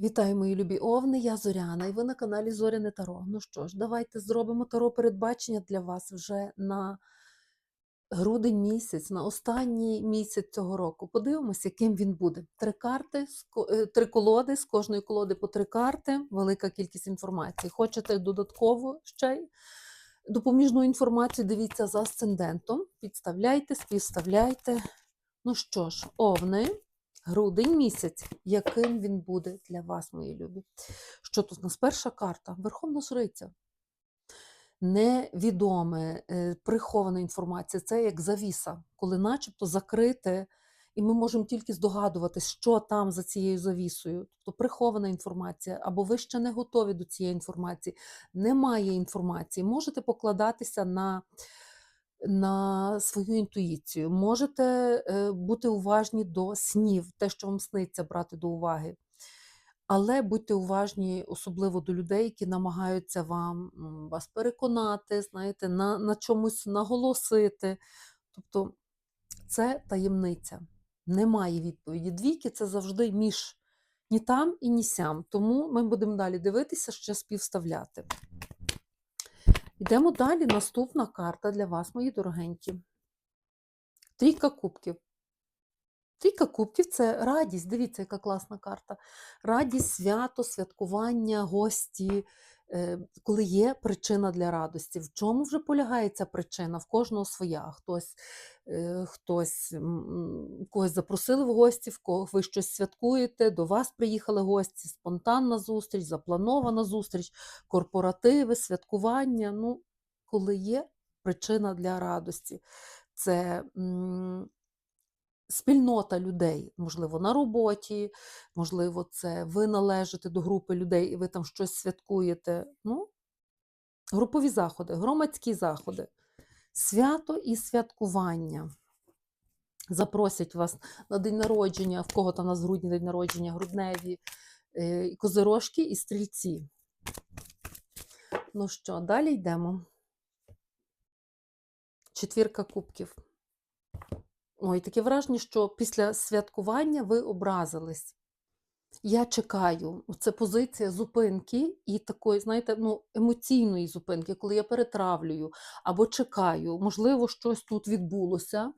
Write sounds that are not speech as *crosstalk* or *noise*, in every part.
Вітаю, мої любі овни, я Зоряна, і ви на каналі Зоряне Таро. Ну що ж, давайте зробимо таро передбачення для вас вже на грудень місяць, на останній місяць цього року. Подивимося, яким він буде. Три карти, е, три колоди, з кожної колоди по три карти, велика кількість інформації. Хочете додатково ще й допоміжну інформацію, дивіться за асцендентом, підставляйте, співставляйте. Ну що ж, овни. Грудень місяць, яким він буде для вас, мої любі. Що тут у нас перша карта? Верховна Жриця. Невідоме, е, прихована інформація. Це як завіса, коли начебто закрите, і ми можемо тільки здогадуватись, що там за цією завісою. Тобто прихована інформація, або ви ще не готові до цієї інформації. Немає інформації. Можете покладатися на на свою інтуїцію. Можете е, бути уважні до снів, те, що вам сниться, брати до уваги. Але будьте уважні, особливо до людей, які намагаються вам вас переконати, знаєте, на, на чомусь наголосити. Тобто це таємниця. Немає відповіді. Двійки це завжди між ні там і ні сям. Тому ми будемо далі дивитися, ще співставляти. Йдемо далі. Наступна карта для вас, мої дорогенькі. Трійка кубків. Трійка кубків це радість. Дивіться, яка класна карта. Радість, свято, святкування, гості, коли є причина для радості. В чому вже полягає ця причина? В кожного своя. Хтось, е, хтось когось запросили в гості, в кого ви щось святкуєте, до вас приїхали гості, спонтанна зустріч, запланована зустріч, корпоративи, святкування. Ну, коли є причина для радості. Це спільнота людей, можливо, на роботі, можливо, це ви належите до групи людей і ви там щось святкуєте. Ну, групові заходи, громадські заходи, свято і святкування. Запросять вас на день народження, в кого там у нас грудні день народження, грудневі, е, і козирожки і стрільці. Ну що, далі йдемо. Четвірка кубків. Ой, таке враження, що після святкування ви образились. Я чекаю. Це позиція зупинки і такої, знаєте, ну, емоційної зупинки, коли я перетравлюю або чекаю. Можливо, щось тут відбулося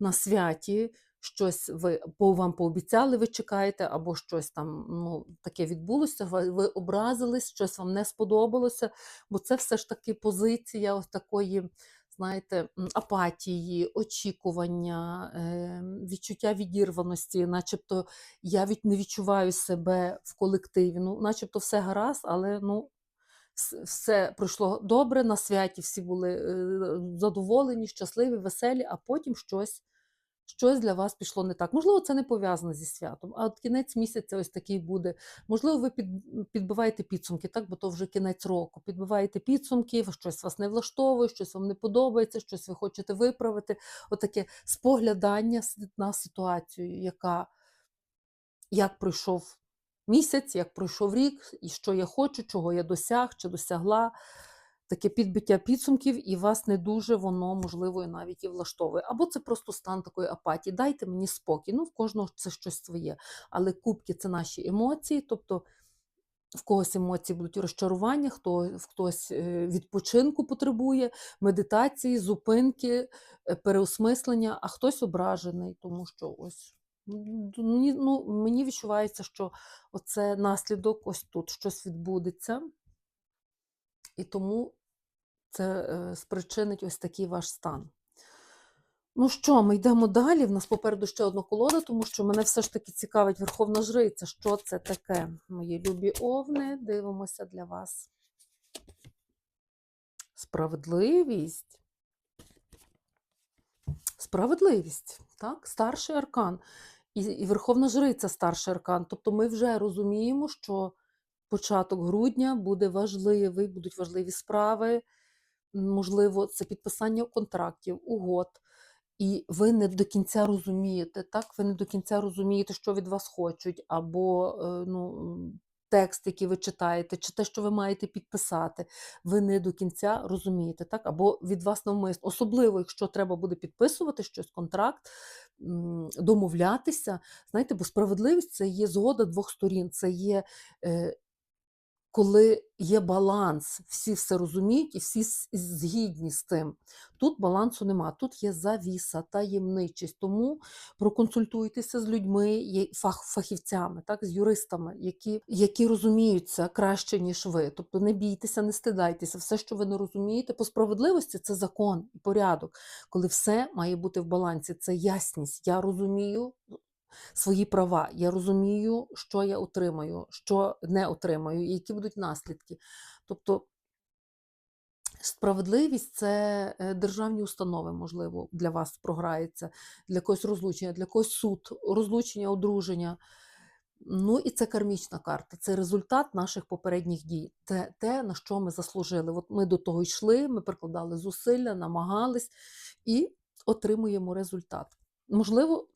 на святі, щось ви по вам пообіцяли, ви чекаєте, або щось там ну, таке відбулося, ви образились, щось вам не сподобалося, бо це все ж таки позиція ось такої знаєте, апатії, очікування, е, відчуття відірваності, начебто я від, не відчуваю себе в колективі. Ну, начебто все гаразд, але ну, все пройшло добре на святі, всі були е, задоволені, щасливі, веселі, а потім щось. Щось для вас пішло не так. Можливо, це не пов'язано зі святом, а от кінець місяця ось такий буде. Можливо, ви під, підбиваєте підсумки, так, бо то вже кінець року. Підбиваєте підсумки, щось вас не влаштовує, щось вам не подобається, щось ви хочете виправити. Отаке споглядання на ситуацію, яка як пройшов місяць, як пройшов рік, і що я хочу, чого я досяг чи досягла. Таке підбиття підсумків, і вас не дуже воно, можливо, навіть і влаштовує. Або це просто стан такої апатії. Дайте мені спокій. Ну, в кожного це щось своє. Але кубки це наші емоції, тобто в когось емоції будуть розчарування, хто, хтось е, відпочинку потребує, медитації, зупинки, е, переосмислення, а хтось ображений, тому що ось. ну, мені відчувається, що оце наслідок, ось тут щось відбудеться, і тому це е, спричинить ось такий ваш стан. Ну що, ми йдемо далі. В нас попереду ще одна колода, тому що мене все ж таки цікавить Верховна Жриця. Що це таке? Мої любі овни, дивимося для вас. Справедливість. Справедливість, так? Старший аркан. І, і Верховна Жриця старший аркан. Тобто ми вже розуміємо, що початок грудня буде важливий, будуть важливі справи. Можливо, це підписання контрактів, угод. І ви не до кінця розумієте, так? Ви не до кінця розумієте, що від вас хочуть, або е, ну, текст, який ви читаєте, чи те, що ви маєте підписати, ви не до кінця розумієте, так? Або від вас навмисно. Особливо, якщо треба буде підписувати щось, контракт, домовлятися. Знаєте, бо справедливість це є згода двох сторін, це є. Коли є баланс, всі все розуміють і всі згідні з тим. Тут балансу нема, тут є завіса, таємничість. Тому проконсультуйтеся з людьми, фахівцями, так, з юристами, які, які розуміються краще, ніж ви. Тобто не бійтеся, не стидайтеся. Все, що ви не розумієте, по справедливості це закон і порядок, коли все має бути в балансі. Це ясність. Я розумію свої права. Я розумію, що я отримаю, що не отримаю, і які будуть наслідки. Тобто справедливість це е, державні установи, можливо, для вас програється, для когось розлучення, для когось суд, розлучення, одруження. Ну і це кармічна карта, це результат наших попередніх дій, те, те, на що ми заслужили. От ми до того йшли, ми прикладали зусилля, намагались і отримуємо результат. Можливо,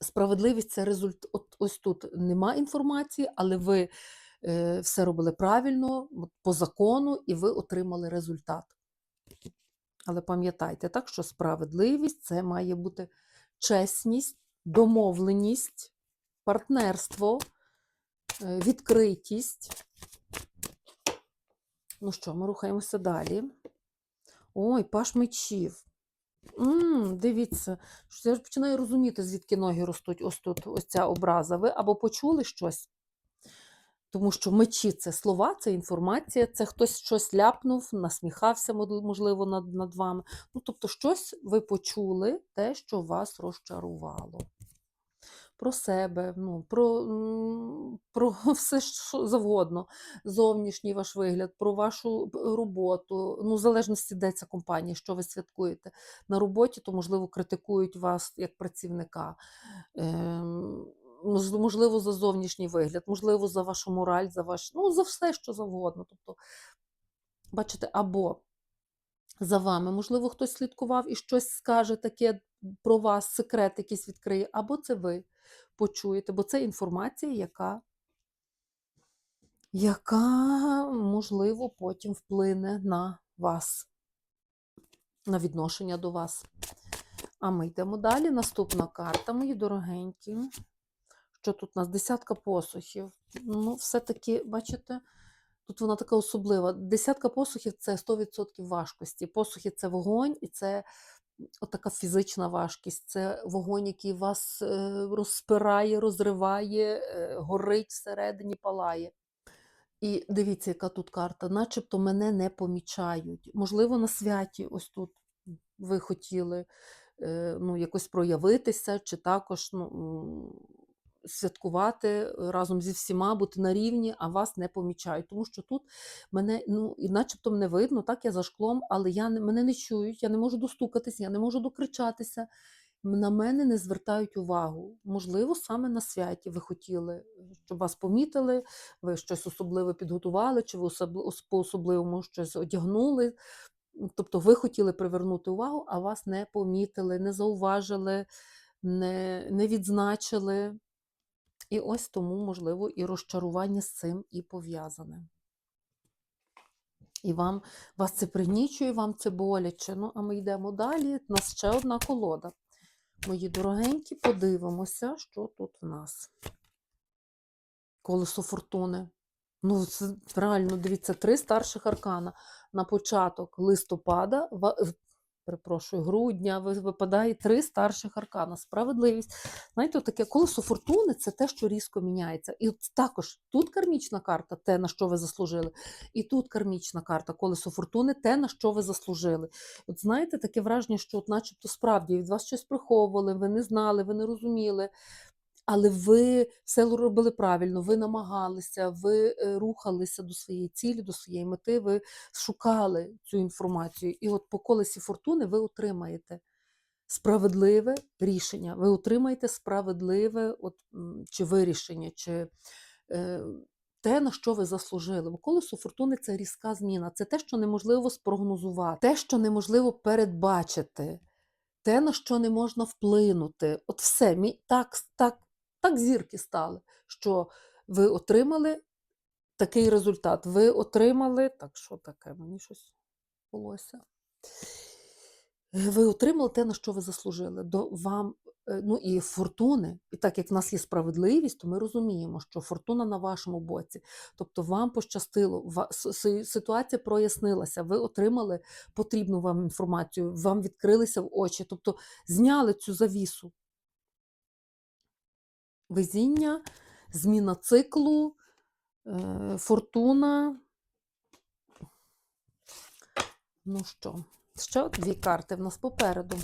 справедливість це результат. От ось тут нема інформації, але ви е, все робили правильно, по закону, і ви отримали результат. Але пам'ятайте, так, що справедливість це має бути чесність, домовленість, партнерство, е, відкритість. Ну що, ми рухаємося далі. Ой, паш мечів. М, дивіться, що я починаю розуміти, звідки ноги ростуть ось тут, ось ця образа. Ви або почули щось, тому що мечі це слова, це інформація, це хтось щось ляпнув, насміхався, можливо, над, над вами. Ну, тобто, щось ви почули, те, що вас розчарувало. Про себе, ну, про, *laughs* про все що завгодно, зовнішній ваш вигляд, про вашу роботу, ну, в залежності, де ця компанія, що ви святкуєте. На роботі, то, можливо, критикують вас як працівника. Ем, Можливо, за зовнішній вигляд, можливо, за вашу мораль, за ваш, ну, за все, що завгодно. Тобто, бачите, або за вами, можливо, хтось слідкував і щось скаже таке про вас, секрет якийсь відкриє, або це ви почуєте, бо це інформація, яка, яка можливо, потім вплине на вас, на відношення до вас. А ми йдемо далі. Наступна карта, мої дорогенькі. Що тут у нас? Десятка посухів. Ну, все-таки, бачите, тут вона така особлива. Десятка посухів це 100% важкості. Посухи це вогонь, і це отака фізична важкість. Це вогонь, який вас е, розпирає, розриває, е, горить всередині, палає. І дивіться, яка тут карта, начебто мене не помічають. Можливо, на святі, ось тут ви хотіли е, ну, якось проявитися, чи також ну, святкувати разом зі всіма, бути на рівні, а вас не помічають. Тому що тут мене, ну, і начебто мене видно, так, я за шклом, але я не, мене не чують, я не можу достукатися, я не можу докричатися. На мене не звертають увагу. Можливо, саме на святі ви хотіли, щоб вас помітили, ви щось особливе підготували, чи ви по-особливому щось одягнули. Тобто ви хотіли привернути увагу, а вас не помітили, не зауважили, не, не відзначили. І ось тому, можливо, і розчарування з цим і пов'язане. І вам вас це пригнічує, вам це боляче. Ну, а ми йдемо далі. У нас ще одна колода. Мої дорогенькі, подивимося, що тут в нас. Колесо фортуни. Ну, реально, дивіться, три старших аркана. На початок листопада, перепрошую, грудня ви- випадає три старших аркана. Справедливість. Знаєте, таке колесо фортуни це те, що різко міняється. І от також тут кармічна карта, те, на що ви заслужили. І тут кармічна карта, колесо фортуни, те, на що ви заслужили. От знаєте, таке враження, що от начебто справді від вас щось приховували, ви не знали, ви не розуміли. Але ви все робили правильно, ви намагалися, ви е, рухалися до своєї цілі, до своєї мети, ви шукали цю інформацію. І от по колесі фортуни ви отримаєте справедливе рішення. Ви отримаєте справедливе от, чи вирішення, чи е, те, на що ви заслужили. Бо колесо фортуни це різка зміна, це те, що неможливо спрогнозувати, те, що неможливо передбачити, те, на що не можна вплинути. От все, так, так, так зірки стали, що Ви отримали такий результат. Ви отримали. Так, що таке? Мені щось волосся. Ви отримали те, на що ви заслужили. До вам, е, ну і фортуни. І так як в нас є справедливість, то ми розуміємо, що фортуна на вашому боці. Тобто вам пощастило, ситуація прояснилася, ви отримали потрібну вам інформацію, вам відкрилися в очі, тобто зняли цю завісу. Везіння, зміна циклу, е, фортуна. Ну що, ще дві карти в нас попереду.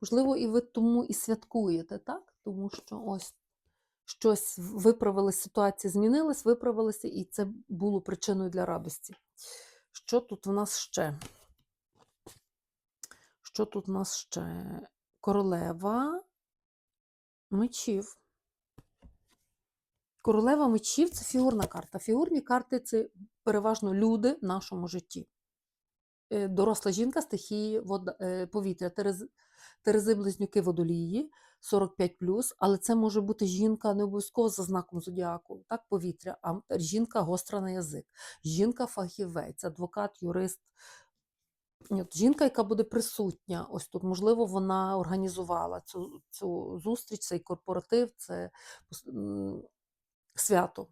Можливо, і ви тому і святкуєте, так? Тому що ось щось виправилось, ситуація змінилась, виправилася, і це було причиною для радості. Що тут в нас ще? Що тут в нас ще? Королева мечів. Королева мечів це фігурна карта. Фігурні карти це переважно люди в нашому житті. Е, Доросла жінка стихії е, повітря, Терези, Терези близнюки водолії 45 але це може бути жінка не обов'язково за знаком зодіаку, так, повітря, а жінка гостра на язик, жінка фахівець, адвокат, юрист. От, жінка, яка буде присутня, ось тут, можливо, вона організувала цю, цю зустріч, цей корпоратив, це свято.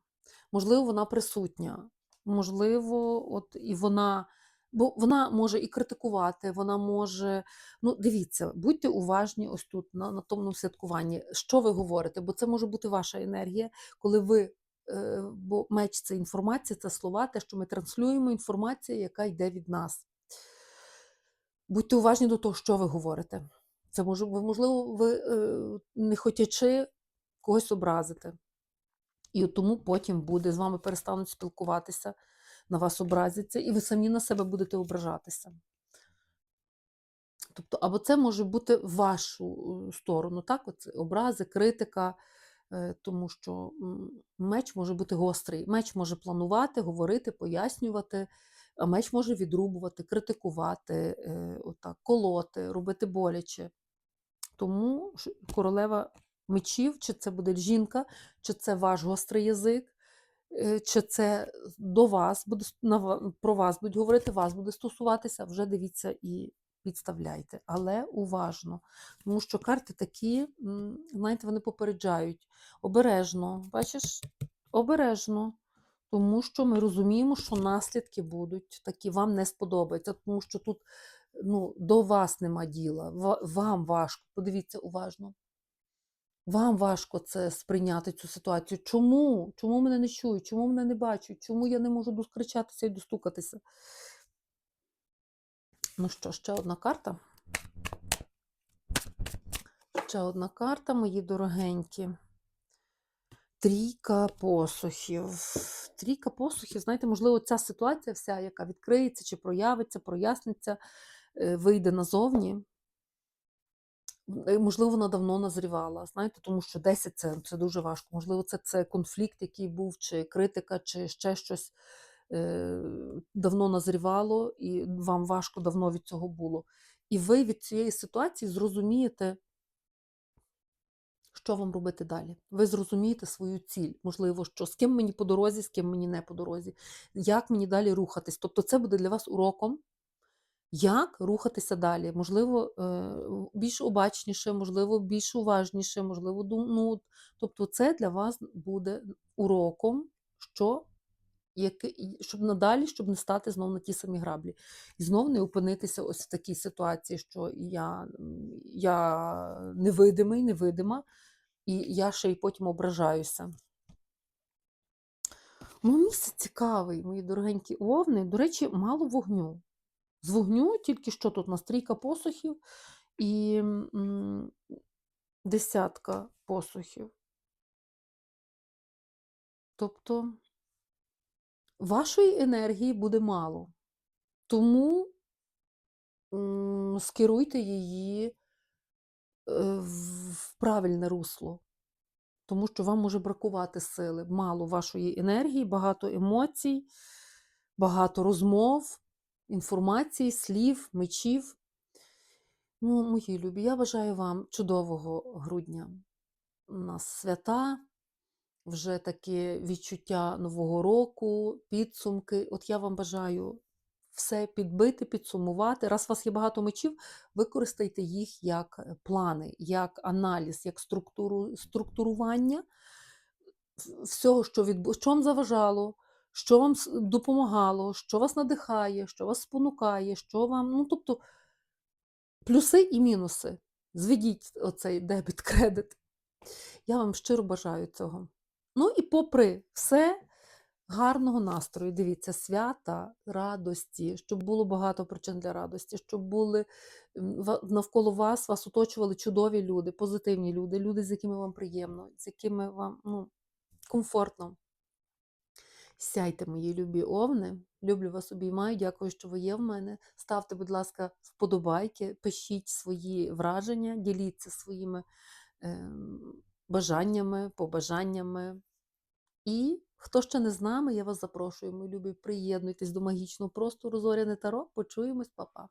Можливо, вона присутня. Можливо, от і вона, бо вона може і критикувати, вона може. Ну, дивіться, будьте уважні ось тут, на, на тому святкуванні, що ви говорите, бо це може бути ваша енергія, коли ви. е, Бо меч це інформація, це слова, те, що ми транслюємо, інформація, яка йде від нас. Будьте уважні до того, що ви говорите. Це може, можливо, ви е, не хотячи когось образити. І тому потім буде з вами перестануть спілкуватися, на вас образяться, і ви самі на себе будете ображатися. Тобто, або це може бути в вашу е, сторону, так? Оце образи, критика, е, тому що меч може бути гострий. Меч може планувати, говорити, пояснювати, меч може відрубувати, критикувати, е, отак, колоти, робити боляче. Тому королева мечів, чи це буде жінка, чи це ваш гострий язик, е, чи це до вас буде про вас будуть говорити, вас буде стосуватися, вже дивіться і підставляйте. Але уважно, тому що карти такі, знаєте, вони попереджають. Обережно, бачиш, обережно. Тому що ми розуміємо, що наслідки будуть такі, вам не сподобаються, тому що тут ну, до вас нема діла, вам важко. Подивіться уважно. Вам важко це сприйняти цю ситуацію. Чому? Чому мене не чують? Чому мене не бачать? Чому я не можу доскричатися і достукатися? Ну що, ще одна карта. Ще одна карта, мої дорогенькі. Трійка посухів. Трійка посухів, знаєте, можливо, ця ситуація вся, яка відкриється чи проявиться, проясниться, е, вийде назовні. Е, Можливо, вона давно назрівала, знаєте, тому що 10 це, це дуже важко. Можливо, це, це конфлікт, який був, чи критика, чи ще щось е, давно назрівало, і вам важко давно від цього було. І ви від цієї ситуації зрозумієте, що вам робити далі. Ви зрозумієте свою ціль, можливо, що з ким мені по дорозі, з ким мені не по дорозі, як мені далі рухатись. Тобто, це буде для вас уроком. Як рухатися далі? Можливо, е, більш обачніше, можливо, більш уважніше, можливо, ну, тобто це для вас буде уроком, що, щоб надалі, щоб не стати знову на ті самі граблі. І знов не опинитися ось в такій ситуації, що я, я невидимий, невидима, і я ще й потім ображаюся. Ну, місяць цікавий, мої дорогенькі овни. До речі, мало вогню. З вогню тільки що тут у нас трійка посухів і м, десятка посухів. Тобто вашої енергії буде мало. Тому м, скеруйте її в в правильне русло. Тому що вам може бракувати сили, мало вашої енергії, багато емоцій, багато розмов, інформації, слів, мечів. Ну, мої любі, я бажаю вам чудового грудня. у нас свята, вже таке відчуття Нового року, підсумки. От я вам бажаю все підбити, підсумувати. Раз у вас є багато мечів, використайте їх як е, плани, як аналіз, як структуру, структурування всього, що, відбу... що вам заважало, що вам допомагало, що вас надихає, що вас спонукає, що вам. Ну, тобто плюси і мінуси. Зведіть оцей дебіт, кредит. Я вам щиро бажаю цього. Ну і попри все, гарного настрою. Дивіться, свята, радості, щоб було багато причин для радості, щоб були навколо вас, вас оточували чудові люди, позитивні люди, люди, з якими вам приємно, з якими вам ну, комфортно. Сяйте, мої любі овни. Люблю вас, обіймаю. Дякую, що ви є в мене. Ставте, будь ласка, вподобайки, пишіть свої враження, діліться своїми ем, бажаннями, побажаннями. І хто ще не з нами, я вас запрошую, мої любі, приєднуйтесь до магічного простору Зоряне Таро. Почуємось, па-па.